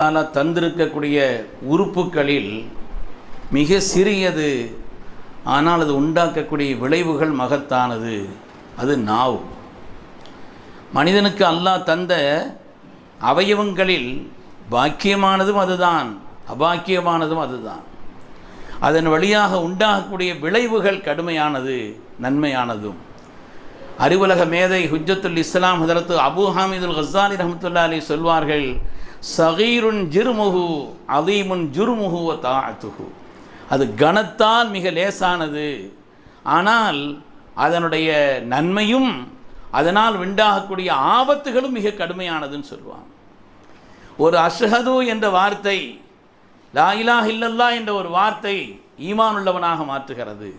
ஆனால் தந்திருக்கக்கூடிய உறுப்புகளில் மிக சிறியது ஆனால் அது உண்டாக்கக்கூடிய விளைவுகள் மகத்தானது. அது நாவ். மனிதனுக்கு அல்லாஹ் தந்த அவயவங்களில் பாக்கியமானதும் அதுதான் அபாக்கியமானதும் அதுதான். அதன் வழியாக உண்டாகக்கூடிய விளைவுகள் கடுமையானது நன்மையானதும். அறிவுலக மேதை ஹுஜத்துல் இஸ்லாம் ஹதரத்து அபு ஹாமிதுல் ஹசானி ரஹமத்துல்லா அலி சொல்வார்கள் சகீருன் ஜிருமுகு அதீமுன் ஜுருமுகு தாத்துகு அது கனத்தால் மிக லேசானது. ஆனால் அதனுடைய நன்மையும் அதனால் உண்டாகக்கூடிய ஆபத்துகளும் மிக கடுமையானதுன்னு சொல்லுவாங்க. ஒரு அஷ்ஹது என்ற வார்த்தை லா இல்லல்லா என்ற ஒரு வார்த்தை ஈமான் உள்ளவனாக மாற்றுகிறது.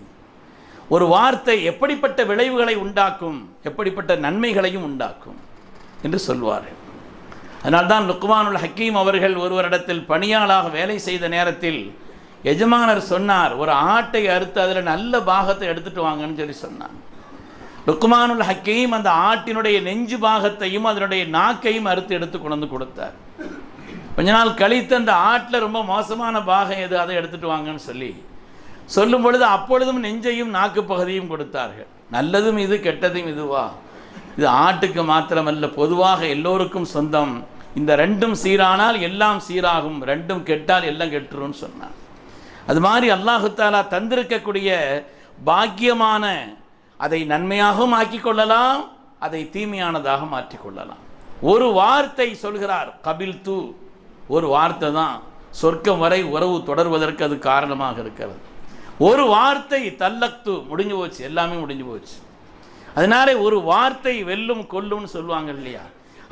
ஒரு வார்த்தை எப்படிப்பட்ட விளைவுகளை உண்டாக்கும் எப்படிப்பட்ட நன்மைகளையும் உண்டாக்கும் என்று சொல்வார்கள். அதனால்தான் லுக்மானுல் ஹக்கீம் அவர்கள் ஒருவரிடத்தில் பணியாளாக வேலை செய்த நேரத்தில் எஜமானர் சொன்னார் ஒரு ஆட்டை அறுத்து அதில் நல்ல பாகத்தை எடுத்துட்டு வாங்கன்னு சொல்லி சொன்னார் லுக்மானுல் ஹக்கீம் அந்த ஆட்டினுடைய நெஞ்சு பாகத்தையும் அதனுடைய நாக்கையும் அறுத்து எடுத்து கொண்டு கொடுத்தார். கொஞ்ச நாள் கழித்து அந்த ஆட்டில் ரொம்ப மோசமான பாகம் எது அதை எடுத்துட்டு வாங்கன்னு சொல்லி சொல்லும் பொழுது அப்பொழுதும் நெஞ்சையும் நாக்கு பகுதியும் கொடுத்தார்கள். நல்லதும் இது கெட்டதும் இதுவா? இது ஆட்டுக்கு மாத்திரமல்ல பொதுவாக எல்லோருக்கும் சொந்தம். இந்த ரெண்டும் சீரானால் எல்லாம் சீராகும் ரெண்டும் கெட்டால் எல்லாம் கெட்டுருன்னு சொன்னான். அது மாதிரி அல்லாஹுத்தாலா தந்திருக்கக்கூடிய பாக்கியமான அதை நன்மையாகவும் ஆக்கிக்கொள்ளலாம் அதை தீமையானதாக மாற்றிக்கொள்ளலாம். ஒரு வார்த்தை சொல்கிறார் கபில் தூ ஒரு வார்த்தை தான் சொர்க்கம் வரை உறவு தொடர்வதற்கு அது காரணமாக இருக்கிறது. ஒரு வார்த்தை தல்லக்து முடிஞ்சு போச்சு எல்லாமே முடிஞ்சு போச்சு. அதனாலே ஒரு வார்த்தை வெல்லும் கொல்லும்னு சொல்லுவாங்க இல்லையா?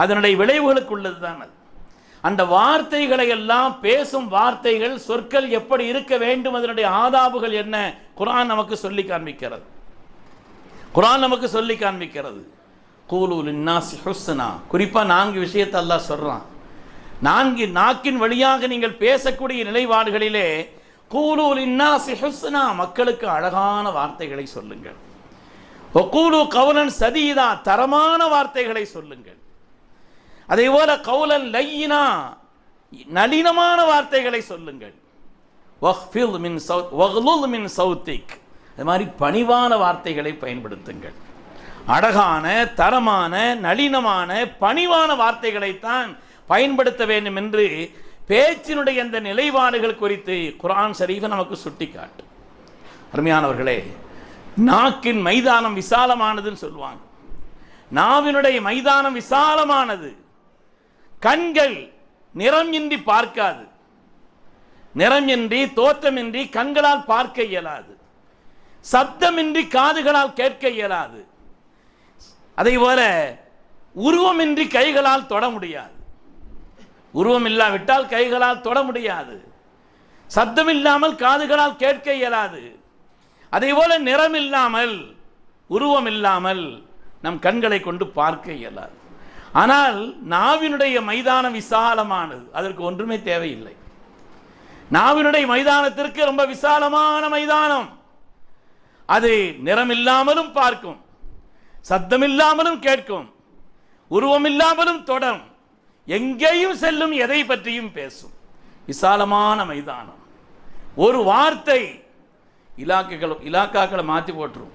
அதனுடைய விளைவுகளுக்கு உள்ளது தான் அது. அந்த வார்த்தைகளை எல்லாம் பேசும் வார்த்தைகள் சொற்கள் எப்படி இருக்க வேண்டும் அதனுடைய ஆதாபுகள் என்ன? குரான் நமக்கு சொல்லி காண்பிக்கிறது. குரான் நமக்கு சொல்லி காண்பிக்கிறது. கூலூல் இன்னாசி ஹுஸ்னா. குறிப்பாக நான்கு விஷயத்தை எல்லாம் சொல்கிறான் நான்கு நாக்கின் வழியாக நீங்கள் பேசக்கூடிய நிலைப்பாடுகளிலே கூலூல் இன்னாசி ஹுஸ்னா மக்களுக்கு அழகான வார்த்தைகளை சொல்லுங்கள். ஒக்கூலு கவுலன் சதீதா தரமான வார்த்தைகளை சொல்லுங்கள். அதே போல கவுலன் லையினா நளினமான வார்த்தைகளை சொல்லுங்கள். வஹ்ஃபில் மின் சவுத் வஹ்லுல் மின் சௌத்திக். அது மாதிரி பணிவான வார்த்தைகளை பயன்படுத்துங்கள். அழகான தரமான நளினமான பணிவான வார்த்தைகளைத்தான் பயன்படுத்த வேண்டும் என்று பேச்சினுடைய அந்த நிலைப்பாடுகள் குறித்து குரான் ஷரீஃபை நமக்கு சுட்டிக்காட்டு. அருமையானவர்களே நாக்கின் மைதானம் விசாலமானதுன்னு சொல்லுவாங்க. நாவினுடைய மைதானம் விசாலமானது. கண்கள் நிறம் இன்றி பார்க்காது. நிறமின்றி தோற்றமின்றி கண்களால் பார்க்க இயலாது. சப்தமின்றி காதுகளால் கேட்க இயலாது. அதை போல உருவமின்றி கைகளால் தொட முடியாது. உருவம் இல்லாவிட்டால் கைகளால் தொட முடியாது. சப்தம் இல்லாமல் காதுகளால் கேட்க இயலாது. அதே போல நிறம் இல்லாமல் உருவம் இல்லாமல் நம் கண்களை கொண்டு பார்க்க இயலாது. ஆனால் நாவினுடைய மைதானம் விசாலமானது. அதற்கு ஒன்றுமே தேவையில்லை. நாவினுடைய மைதானத்திற்கு ரொம்ப விசாலமான மைதானம். அது நிறம் இல்லாமலும் பார்க்கும் சத்தம் இல்லாமலும் கேட்கும் உருவம் இல்லாமலும் எங்கேயும் செல்லும் எதை பற்றியும் பேசும். விசாலமான மைதானம். ஒரு வார்த்தை இலாக்குகளும் இலாக்காக்களை மாற்றி போட்டுரும்.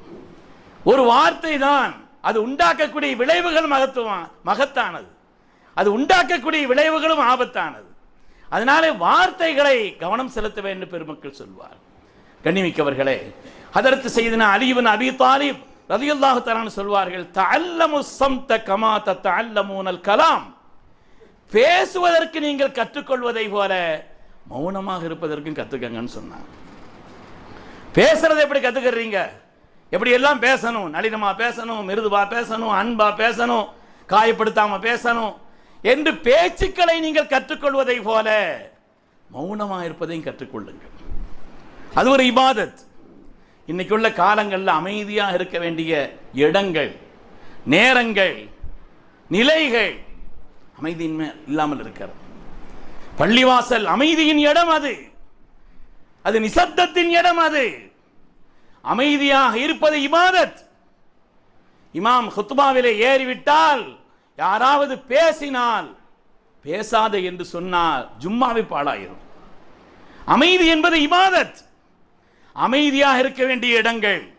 ஒரு வார்த்தை தான் அது உண்டாக்கக்கூடிய விளைவுகள் மகத்துவம் மகத்தானது. அது உண்டாக்கக்கூடிய விளைவுகளும் ஆபத்தானது. அதனாலே வார்த்தைகளை கவனம் செலுத்த வேண்டும் பெருமக்கள் சொல்வார். கண்ணிமிக்கவர்களே அதற்கு செய்தன அலிவன் அபி தாலிப் ரதியுல்லாஹு தரான்னு சொல்வார்கள் தல்லமு சம்த கமா தஅல்லமூனல் கலாம். பேசுவதற்கு நீங்கள் கற்றுக்கொள்வதை போல மௌனமாக இருப்பதற்கும் கத்துக்கங்கன்னு சொன்னாங்க. பேசுறதை எப்படி கற்றுக்கிறீங்க எப்படி எல்லாம் பேசணும்? நளினமா பேசணும் மிருதுவா பேசணும் அன்பா பேசணும் காயப்படுத்தாம பேசணும் என்று பேச்சுக்களை நீங்கள் கற்றுக்கொள்வதை போல மௌனமாக இருப்பதையும் கற்றுக்கொள்ளுங்கள். அது ஒரு இபாதத். இன்னைக்குள்ள காலங்களில் அமைதியாக இருக்க வேண்டிய இடங்கள் நேரங்கள் நிலைகள் அமைதியின்மை இல்லாமல் இருக்கிறது. பள்ளிவாசல் அமைதியின் இடம் அது. அது நிசப்தத்தின் இடம் அது. அமைதியாக இருப்பது இபாதத். இமாம் ஹுத்பாவிலே ஏறிவிட்டால் யாராவது பேசினால் பேசாத என்று சொன்னால் ஜும்மாவை பாழாயிரும். அமைதி என்பது இபாதத். அமைதியாக இருக்க வேண்டிய இடங்கள்.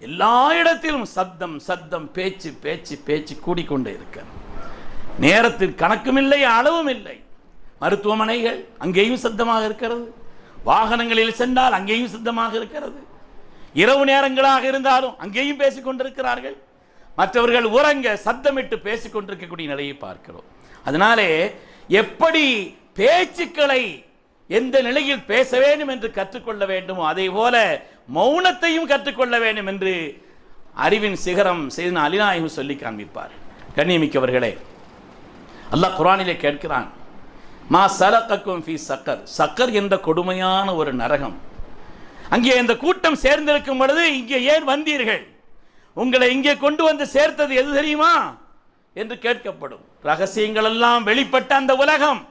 எல்லா இடத்திலும் சப்தம் சத்தம் பேச்சு பேச்சு பேச்சு கூடிக்கொண்டே இருக்க. நேரத்தில் கணக்கும் இல்லை அளவும் இல்லை மருத்துவமனைகள் அங்கேயும் சத்தமாக இருக்கிறது. வாகனங்களில் சென்றால் அங்கேயும் சித்தமாக இருக்கிறது. இரவு நேரங்களாக இருந்தாலும் அங்கேயும் பேசிக் கொண்டிருக்கிறார்கள் மற்றவர்கள் உறங்க சத்தமிட்டு பேசிக் கொண்டிருக்கக்கூடிய நிலையை பார்க்கிறோம். அதனாலே எப்படி பேச்சுக்களை எந்த நிலையில் பேச வேண்டும் என்று கற்றுக்கொள்ள வேண்டுமோ அதே போல மௌனத்தையும் கற்றுக்கொள்ள வேண்டும் என்று அறிவின் சிகரம் செய்து அலிநாயகம் சொல்லி காண்பிப்பார். கண்ணியமிக்கவர்களே அல்லாஹ் குரானிலே கேட்கிறான். மா சலக்கக்கும் ஃபி சக்கர். சக்கர் என்ற கொடுமையான ஒரு நரகம். அங்கே இந்த கூட்டம் சேர்ந்திருக்கும் பொழுது இங்கே ஏன் வந்தீர்கள்? உங்களை இங்கே கொண்டு வந்து சேர்த்தது எது தெரியுமா? என்று கேட்கப்படும். ரகசியங்கள் எல்லாம் வெளிப்பட்ட அந்த உலகம்.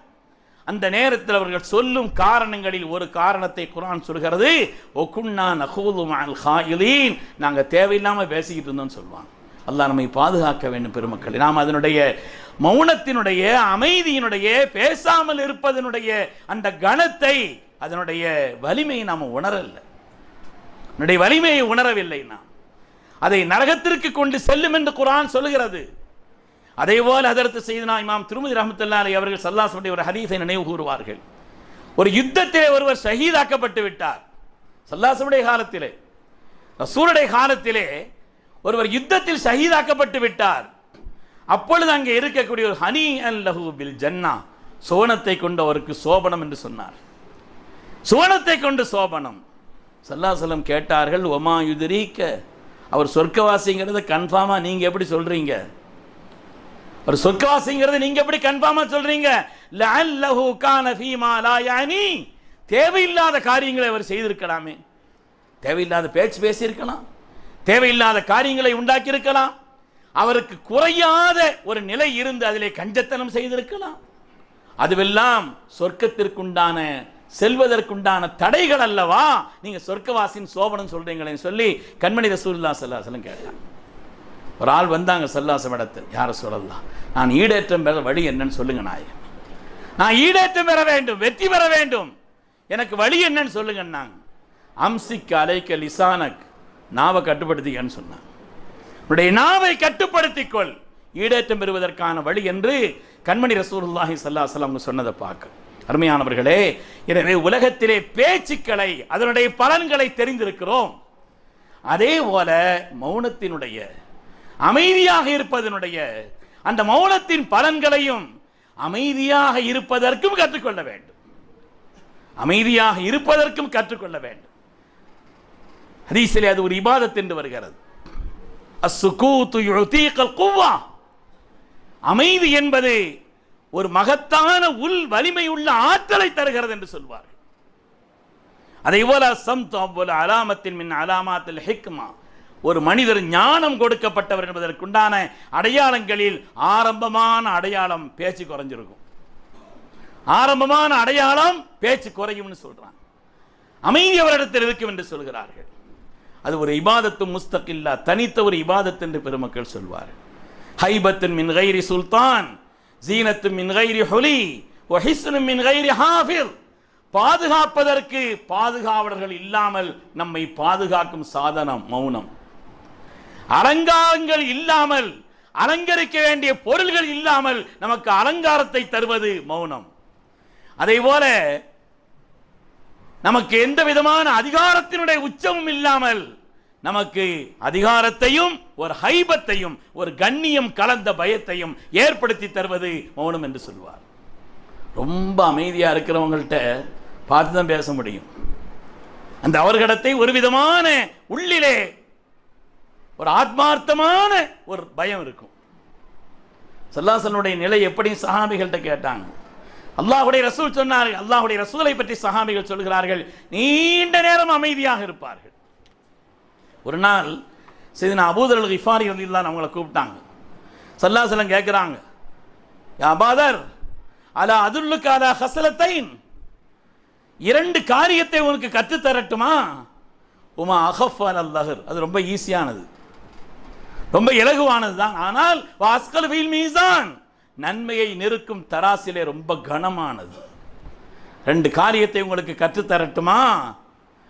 அந்த நேரத்தில் அவர்கள் சொல்லும் காரணங்களில் ஒரு காரணத்தை குரான் சொல்கிறது. ஒக்குன்னா நகூது நாங்கள் தேவையில்லாமல் பேசிக்கிட்டு இருந்தோம்னு சொல்லுவாங்க. அல்லாஹ் நம்மை பாதுகாக்க வேண்டும் பெருமக்கள். நாம் அதனுடைய மௌனத்தினுடைய அமைதியினுடைய பேசாமல் இருப்பதனுடைய அந்த கணத்தை அதனுடைய வலிமையை நாம் உணரல. அதனுடைய வலிமையை உணரவில்லை நாம். அதை நரகத்திற்கு கொண்டு செல்லும் என்று குரான் சொல்லுகிறது. அதே போல் அதற்கு செய்தனா இமாம் திருமதி ரஹமத்துல்லா அலி அவர்கள் சல்லாசுடைய ஒரு ஹதீஸை நினைவு கூறுவார்கள். ஒரு யுத்தத்திலே ஒருவர் ஷஹீதாக்கப்பட்டு விட்டார். சல்லாசனுடைய காலத்திலே ரசூலுடைய காலத்திலே ஒருவர் யுத்தத்தில் ஷஹீதாக்கப்பட்டு விட்டார். அப்பொழுது அங்கே இருக்கக்கூடிய ஒரு ஹனி அண்ட் லஹு பில் ஜன்னா சோனத்தை கொண்டு அவருக்கு சோபனம் என்று சொன்னார். சோனத்தை கொண்டு சோபனம். சல்லாசலம் கேட்டார்கள் ஒமா யுதிரீக்க? அவர் சொர்க்கவாசிங்கிறத கன்ஃபார்மாக நீங்கள் எப்படி சொல்கிறீங்க அவர் சொர்க்கவாசிங்கிறது நீங்கள் எப்படி கன்ஃபார்மா சொல்றீங்க? லஅல்லஹு கான ஃபீமா லாயானி தேவையில்லாத காரியங்களை அவர் செய்திருக்கலாமே. தேவையில்லாத பேச்சு பேசியிருக்கலாம். தேவையில்லாத காரியங்களை உண்டாக்கியிருக்கலாம். அவருக்கு குறையாத ஒரு நிலை இருந்து அதிலே கஞ்சத்தனம் செய்திருக்கலாம். அதுவெல்லாம் சொர்க்கத்திற்குண்டான செல்வதற்குண்டான தடைகள் அல்லவா? நீங்க சொர்க்கவாசின் சோபனம் சொல்றீங்களேன்னு சொல்லி கண்மணி ரசூல்லா சல்லாசலம் கேட்டான் ஒரு ஆள் வந்தாங்க சல்லாசம் இடத்தில் யாரை சொல்லலாம் நான் ஈடேற்றம் பெற வழி என்னன்னு சொல்லுங்க நாய் நான் ஈடேற்றம் பெற வேண்டும் வெற்றி பெற வேண்டும். எனக்கு வழி என்னன்னு சொல்லுங்கன்னாங்க. அம்சிக் அலைக்க லிசானக் நாவை கட்டுப்படுத்திக்கன்னு சொன்னான். உன்னுடைய நாவை கட்டுப்படுத்திக்கொள். ஈடேற்றம் பெறுவதற்கான வழி என்று கண்மணி ரசூலுல்லாஹி ஸல்லல்லாஹு சொன்னதை பார்க்க. அருமையானவர்களே எனவே உலகத்திலே பேச்சுக்களை அதனுடைய பலன்களை தெரிந்திருக்கிறோம். அதே போல மௌனத்தினுடைய அமைதியாக இருப்பதனுடைய அந்த மௌனத்தின் பலன்களையும் அமைதியாக இருப்பதற்கும் கற்றுக்கொள்ள வேண்டும். அமைதியாக இருப்பதற்கும் கற்றுக்கொள்ள வேண்டும். ஹதீஸிலே அது ஒரு இபாதத் என்று வருகிறது. அமைதி என்பது ஒரு மகத்தான உள் வலிமை உள்ள ஆற்றலை தருகிறது என்று சொல்வார்கள். அதே போல சம்து அலாமத்தின் மின் அலாமாத்தில் ஹிக்மா. ஒரு மனிதர் ஞானம் கொடுக்கப்பட்டவர் என்பதற்குண்டான அடையாளங்களில் ஆரம்பமான அடையாளம் பேச்சு குறைஞ்சிருக்கும். ஆரம்பமான அடையாளம் பேச்சு குறையும்னு சொல்றாங்க. அமைதி அவரிடத்தில் இருக்கும் என்று சொல்கிறார்கள். அது ஒரு இபாதத்து முஸ்தகில்லா தனித்த ஒரு இபாதத் என்று பெருமக்கள் சொல்வார் ஹைபத்தின் மின் கைரி சுல்தான் ஜீனத்து மின் கைரி ஹொலி ஒஹிஸ்னு மின் கைரி ஹாஃபிர். பாதுகாப்பதற்கு பாதுகாவலர்கள் இல்லாமல் நம்மை பாதுகாக்கும் சாதனம் மௌனம். அலங்காரங்கள் இல்லாமல் அலங்கரிக்க வேண்டிய பொருள்கள் இல்லாமல் நமக்கு அலங்காரத்தை தருவது மௌனம். அதே போல நமக்கு எந்த விதமான அதிகாரத்தினுடைய உச்சமும் இல்லாமல் நமக்கு அதிகாரத்தையும் ஒரு ஹைபத்தையும் ஒரு கண்ணியம் கலந்த பயத்தையும் ஏற்படுத்தி தருவது மௌனம் என்று சொல்வார். ரொம்ப அமைதியா இருக்கிறவங்கள்ட்ட பார்த்து தான் பேச முடியும். அந்த அவர்களிடத்தை ஒரு விதமான உள்ளிலே ஒரு ஆத்மார்த்தமான ஒரு பயம் இருக்கும். சல்லாசனுடைய நிலை எப்படி சஹாபிகள்கிட்ட கேட்டாங்க. அல்லாஹுடைய ரசூல் சொன்னார்கள் அல்லாஹுடைய ரசூலை பற்றி சஹாபிகள் சொல்கிறார்கள் நீண்ட நேரம் அமைதியாக இருப்பார்கள். ஒரு நாள் செய்தினா அபூதர் இஃபாரி தான் அவங்கள கூப்பிட்டாங்க. சல்லாசலம் கேட்குறாங்க யாபாதர் அலா அதுல்லுக்கு அலா ஹசலத்தைன் இரண்டு காரியத்தை உனக்கு கற்றுத் தரட்டுமா? உமா அகஃப் அல் அல்லஹர் அது ரொம்ப ஈஸியானது. ரொம்ப இலகுவானது தான் ஆனால் வாஸ்கல் வீல் மீசான் நன்மையை நெருக்கும் தராசிலே ரொம்ப கனமானது. ரெண்டு காரியத்தை உங்களுக்கு கற்றுத்தரட்டுமா?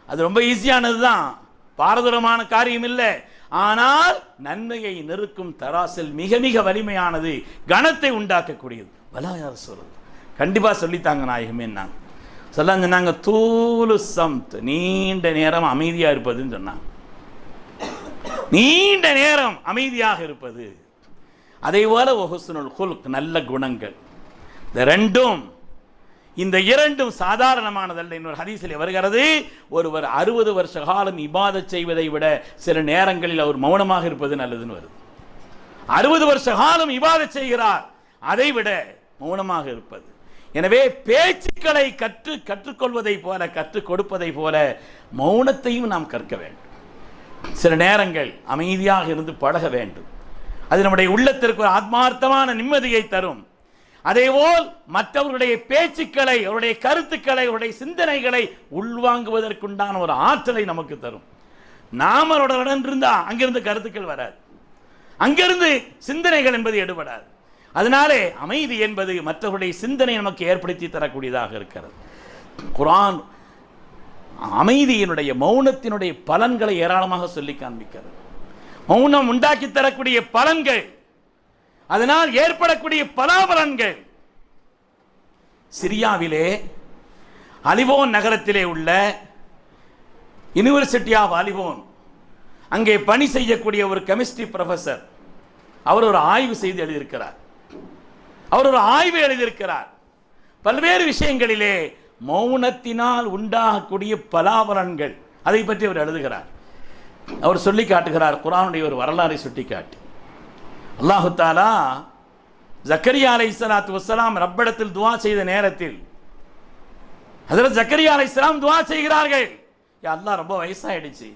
அது ரொம்ப ஈஸியானது தான். பாரதூரமான காரியம் இல்லை. ஆனால் நன்மையை நெருக்கும் தராசில் மிக மிக வலிமையானது கனத்தை உண்டாக்கக்கூடியது. வலாயார் சொல்றது கண்டிப்பாக சொல்லித்தாங்க நாயகமே நான். சொல்ல சொன்னாங்க தூலு சம்த். நீண்ட நேரம் அமைதியாக இருப்பதுன்னு சொன்னாங்க. நீண்ட நேரம் அமைதியாக இருப்பது. அதே போல ஒஹுசுனுல் ஹுல்க் நல்ல குணங்கள். இந்த ரெண்டும் இந்த இரண்டும் சாதாரணமானதல்ல. இன்னொரு ஹதீஸில் வருகிறது ஒருவர் அறுபது வருஷ காலம் இபாத செய்வதை விட சில நேரங்களில் அவர் மௌனமாக இருப்பது நல்லதுன்னு வருது. அறுபது வருஷ காலம் இபாதத் செய்கிறார் அதை விட மௌனமாக இருப்பது. எனவே பேச்சுக்களை கற்று கற்றுக்கொள்வதை போல கற்றுக் கொடுப்பதை போல மௌனத்தையும் நாம் கற்க வேண்டும். சில நேரங்கள் அமைதியாக இருந்து பழக வேண்டும். அது நம்முடைய உள்ளத்திற்கு ஒரு ஆத்மார்த்தமான நிம்மதியை தரும். அதேபோல் மற்றவர்களுடைய பேச்சுக்களை அவருடைய கருத்துக்களை அவருடைய சிந்தனைகளை உள்வாங்குவதற்குண்டான ஒரு ஆற்றலை நமக்கு தரும். நாம் அவருடன் இருந்தா அங்கிருந்து கருத்துக்கள் வராது. அங்கிருந்து சிந்தனைகள் என்பது எடுபடாது. அதனாலே அமைதி என்பது மற்றவருடைய சிந்தனை நமக்கு ஏற்படுத்தி தரக்கூடியதாக இருக்கிறது. குரான் அமைதியினுடைய மௌனத்தினுடைய பலன்களை ஏராளமாக சொல்லி காண்பிக்கிறது. மௌனம் உண்டாக்கி தரக்கூடிய பலன்கள். அதனால் ஏற்படக்கூடிய பலாபலன்கள். சிரியாவிலே அலிவோன் நகரத்திலே உள்ள யூனிவர்சிட்டி ஆஃப் அலிவோன் அங்கே பணி செய்யக்கூடிய ஒரு கெமிஸ்ட்ரி ப்ரொஃபசர் அவர் ஒரு ஆய்வு செய்து எழுதியிருக்கிறார். அவர் ஒரு ஆய்வு எழுதியிருக்கிறார். பல்வேறு விஷயங்களிலே மௌனத்தினால் உண்டாகக்கூடிய பலாபலன்கள் அதை பற்றி அவர் எழுதுகிறார். அவர் சொல்லி காட்டுகிறார் குரானுடைய ஒரு வரலாறை சுட்டி காட்டி. அல்லாஹு தாலா ஜக்கரியா அலை இஸ்லாத்து வசலாம் ரப்படத்தில் துவா செய்த நேரத்தில் அதில் ஜக்கரியா அலை இஸ்லாம் துவா செய்கிறார்கள். யா ரொம்ப வயசாயிடுச்சு.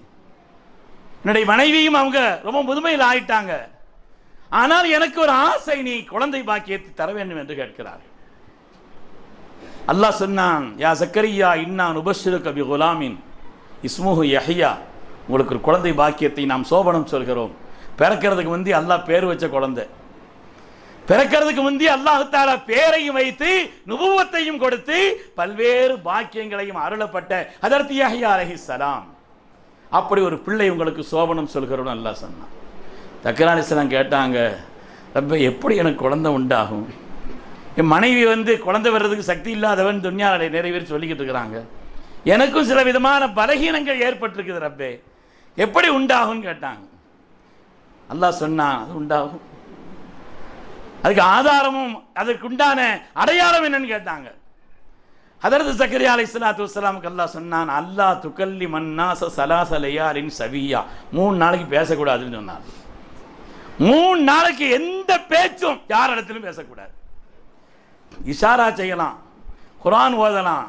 என்னுடைய மனைவியும் அவங்க ரொம்ப முதுமையில் ஆயிட்டாங்க. ஆனால் எனக்கு ஒரு ஆசை நீ குழந்தை பாக்கியத்தை தர வேண்டும் என்று கேட்கிறார் அல்லாஹ் சொன்னான் யா சக்கரியா இன்னான் உபஸ்ரு கபி குலாமின் இஸ்முஹு யஹியா. உங்களுக்கு ஒரு குழந்தை பாக்கியத்தை நாம் சோபனம் சொல்கிறோம். பிறக்கிறதுக்கு முந்தி அல்லாஹ் பேர் வச்ச குழந்தை. பிறக்கிறதுக்கு முந்தி அல்லாஹால பேரையும் வைத்து நுபுவத்தையும் கொடுத்து பல்வேறு பாக்கியங்களையும் அருளப்பட்ட அதற்கு யஹ்யா சலாம். அப்படி ஒரு பிள்ளை உங்களுக்கு சோபனம் சொல்கிறோம் அல்லாஹ் சொன்னான். தக்கராலிஸ்லாம் கேட்டாங்க ரப்ப எப்படி எனக்கு குழந்தை உண்டாகும்? என் மனைவி வந்து குழந்தை வர்றதுக்கு சக்தி இல்லாதவன் துன்யாவை நிறைய பேர் சொல்லிக்கிட்டு இருக்கிறாங்க. எனக்கும் சில விதமான பலகீனங்கள் ஏற்பட்டிருக்குது ரப்பே. எப்படி உண்டாகும்னு கேட்டாங்க. அல்லாஹ் சொன்னான் அது உண்டாகும். அதுக்கு ஆதாரமும் அதற்கு உண்டான அடையாளம் என்னன்னு கேட்டாங்க. அதரது சக்கரியா அலை சலாத்து வசலாமுக்கு அல்லா சொன்னான் அல்லாஹ் துக்கல்லி மன்னாச சலாசலையாரின் சவியா. மூணு நாளைக்கு பேசக்கூடாதுன்னு சொன்னான் மூணு நாளைக்கு எந்த பேச்சும் யார் இடத்திலும் பேசக்கூடாது. இஷாரா செய்யலாம் குரான் ஓதலாம்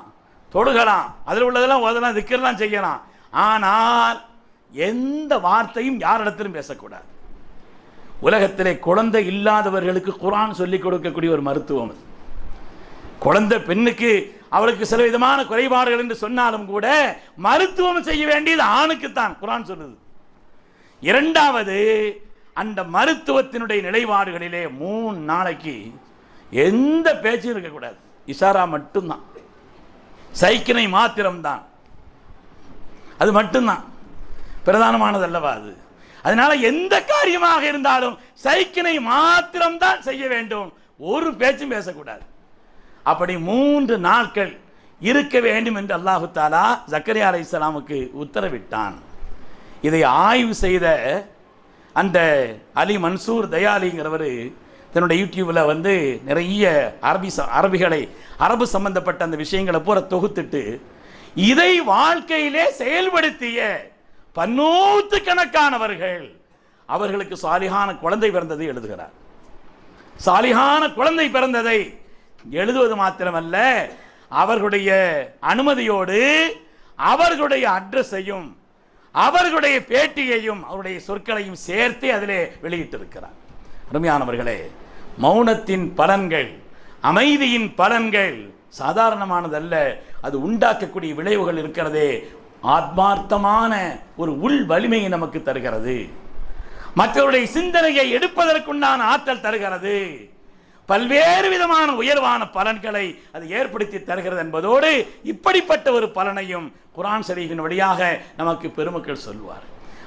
தொடுகலாம் அதில் உள்ளதெல்லாம் ஓதலாம் திக்கர்லாம் செய்யலாம். ஆனால் எந்த வார்த்தையும் யாரிடத்திலும் பேசக்கூடாது. உலகத்திலே குழந்தை இல்லாதவர்களுக்கு குரான் சொல்லிக் கொடுக்கக்கூடிய ஒரு மருத்துவம் அது. குழந்தை பெண்ணுக்கு அவளுக்கு சில விதமான குறைபாடுகள் என்று சொன்னாலும் கூட மருத்துவம் செய்ய வேண்டியது ஆணுக்குத்தான் குரான் சொல்லுது. இரண்டாவது அந்த மருத்துவத்தினுடைய நிலைப்பாடுகளிலே மூணு நாளைக்கு எந்த பேச்சும் இருக்கக்கூடாது. இஷாரா மட்டும்தான். சைக்கினை மாத்திரம்தான். அது மட்டும்தான். பிரதானமானதல்லவா அது? அதனால எந்த காரியமாக இருந்தாலும் சைக்கினை மாத்திரம்தான் செய்ய வேண்டும். ஒரு பேச்சும் பேசக்கூடாது. அப்படி மூன்று நாட்கள் இருக்க வேண்டும் என்று அல்லாஹு தாலா ஜக்கரியா அலை இஸ்லாமுக்கு உத்தரவிட்டான். இதை ஆய்வு செய்த அந்த அலி மன்சூர் தயாலிங்கிறவர் தன்னுடைய யூடியூப்பில் வந்து நிறைய அரபி ச- அரபிகளை அரபு சம்பந்தப்பட்ட அந்த விஷயங்களை பூரா தொகுத்துட்டு இதை வாழ்க்கையிலே செயல்படுத்திய பன்னூத்து கணக்கானவர்கள் அவர்களுக்கு சாலிகான குழந்தை பிறந்ததை எழுதுகிறார். சாலிகான குழந்தை பிறந்ததை எழுதுவது மாத்திரமல்ல அவர்களுடைய அனுமதியோடு அவர்களுடைய அட்ரஸையும் அவர்களுடைய பேட்டியையும் அவருடைய சொற்களையும் சேர்த்து அதிலே வெளியிட்டிருக்கிறார். அருமையானவர்களே மௌனத்தின் பலன்கள் அமைதியின் பலன்கள் சாதாரணமானதல்ல. அது உண்டாக்கக்கூடிய விளைவுகள் இருக்கிறதே ஆத்மார்த்தமான ஒரு உள் வலிமையை நமக்கு தருகிறது. மற்றவருடைய சிந்தனையை எடுப்பதற்குண்டான ஆற்றல் தருகிறது. பல்வேறு விதமான உயர்வான பலன்களை அது ஏற்படுத்தி தருகிறது என்பதோடு இப்படிப்பட்ட ஒரு பலனையும் குரான் ஷரீஃபின் வழியாக நமக்கு பெருமக்கள் சொல்வார்.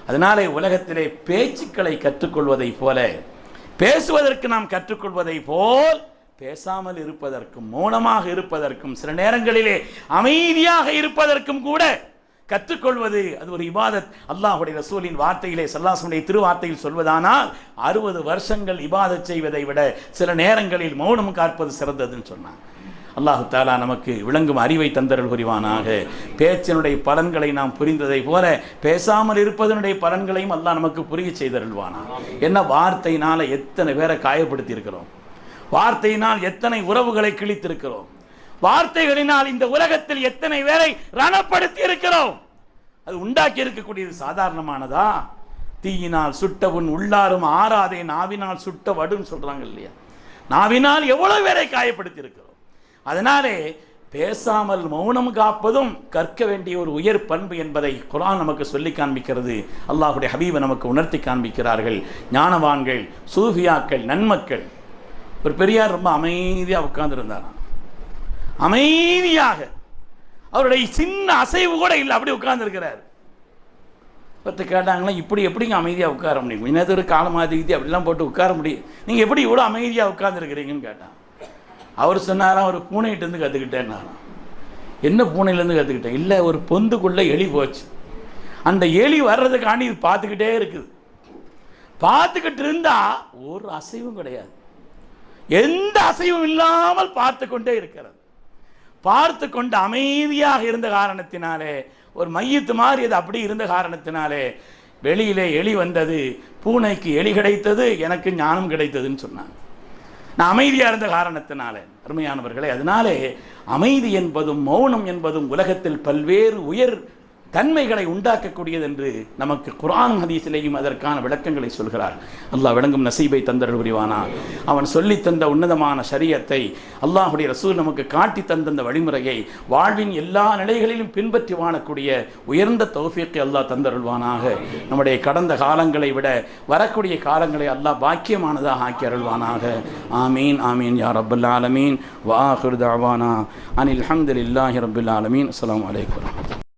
அதனாலே உலகத்திலே பேச்சுக்களை கற்றுக்கொள்வதை போல பேசுவதற்கு நாம் கற்றுக்கொள்வதை போல் பேசாமல் இருப்பதற்கும் மௌனமாக இருப்பதற்கும் சில நேரங்களிலே அமைதியாக இருப்பதற்கும் கூட கற்றுக்கொள்வது அது ஒரு இபாதத். அல்லாஹுடைய ரசூலின் வார்த்தையிலே சல்லாசனுடைய திருவார்த்தையில் சொல்வதானால் அறுபது வருஷங்கள் இபாதத் செய்வதை விட சில நேரங்களில் மௌனம் காற்பது சிறந்ததுன்னு சொன்னான் அல்லாஹு தாலா நமக்கு விளங்கும் அறிவை தந்தரல் புரிவானாக. பேச்சினுடைய பலன்களை நாம் புரிந்ததை போல பேசாமல் இருப்பதனுடைய பலன்களையும் அல்லாஹ் நமக்கு புரிய செய்தருள்வானா. என்ன வார்த்தையினால் எத்தனை பேரை காயப்படுத்தி இருக்கிறோம் வார்த்தையினால் எத்தனை உறவுகளை கிழித்திருக்கிறோம்? வார்த்தைகளினால் இந்த உலகத்தில் எத்தனை பேரை ரணப்படுத்தி இருக்கிறோம் அது உண்டாக்கி இருக்கக்கூடியது சாதாரணமானதா? தீயினால் சுட்டவுன் உள்ளாரும் ஆறாதே நாவினால் சுட்ட வடுன்னு சொல்றாங்க இல்லையா? நாவினால் எவ்வளவு பேரை காயப்படுத்தி இருக்கிறோம் அதனாலே பேசாமல் மௌனம் காப்பதும் கற்க வேண்டிய ஒரு உயர் பண்பு என்பதை குரான் நமக்கு சொல்லி காண்பிக்கிறது. அல்லாஹுடைய ஹபீபை நமக்கு உணர்த்தி காண்பிக்கிறார்கள். ஞானவான்கள் சூஃபியாக்கள் நன்மக்கள். ஒரு பெரியார் ரொம்ப அமைதியாக உட்கார்ந்துருந்தாராம். அமைதியாக. அவருடைய சின்ன அசைவு கூட இல்லை அப்படி உட்கார்ந்துருக்கிறார். பத்து கேட்டாங்களா இப்படி எப்படிங்க அமைதியாக உட்கார முடியும்? காலம் காலமாதிரி அப்படிலாம் போட்டு உட்கார முடியும். நீங்கள் எப்படி இவ்வளோ அமைதியாக உட்கார்ந்துருக்கிறீங்கன்னு கேட்டான். அவர் சொன்னாராம் ஒரு பூனைகிட்டேருந்து கற்றுக்கிட்டேன்னாராம் என்ன பூனையிலேருந்து கற்றுக்கிட்டேன் இல்லை ஒரு பொந்துக்குள்ளே எலி போச்சு. அந்த எலி வர்றதுக்காண்டி இது பார்த்துக்கிட்டே இருக்குது. பார்த்துக்கிட்டு இருந்தால் ஒரு அசைவும் கிடையாது. எந்த அசைவும் இல்லாமல் பார்த்து கொண்டே இருக்கிறது. பார்த்து கொண்டு அமைதியாக இருந்த காரணத்தினாலே ஒரு மையத்து மாதிரி அது அப்படி இருந்த காரணத்தினாலே வெளியிலே எலி வந்தது பூனைக்கு எலி கிடைத்தது எனக்கு ஞானம் கிடைத்ததுன்னு சொன்னாங்க. நான் அமைதியாக இருந்த காரணத்தினாலே அருமையானவர்களே அதனாலே அமைதி என்பதும் மௌனம் என்பதும் உலகத்தில் பல்வேறு உயர் தன்மைகளை உண்டாக்கக்கூடியது என்று நமக்கு குரான் ஹதீஸிலேயும் அதற்கான விளக்கங்களை சொல்கிறார். அல்லாஹ் விளங்கும் நசீபை தந்தர்கள் புரிவானா? அவன் சொல்லி தந்த உன்னதமான சரியத்தை அல்லாஹுடைய ரசூல் நமக்கு காட்டி தந்த அந்த வழிமுறையை வாழ்வின் எல்லா நிலைகளிலும் பின்பற்றி வாழக்கூடிய உயர்ந்த தௌஃபியத்தை அல்லாஹ் தந்தருள்வானாக. நம்முடைய கடந்த காலங்களை விட வரக்கூடிய காலங்களை அல்லாஹ் பாக்கியமானதாக ஆக்கி அருள்வானாக. ஆமீன் ஆமீன் யா ரப்பல் ஆலமீன். வாஹிர் தாவானா அனில் அஹமதுல்லாஹி ரபுல் ஆலமீன். அஸ்ஸலாமு வலைக்கம்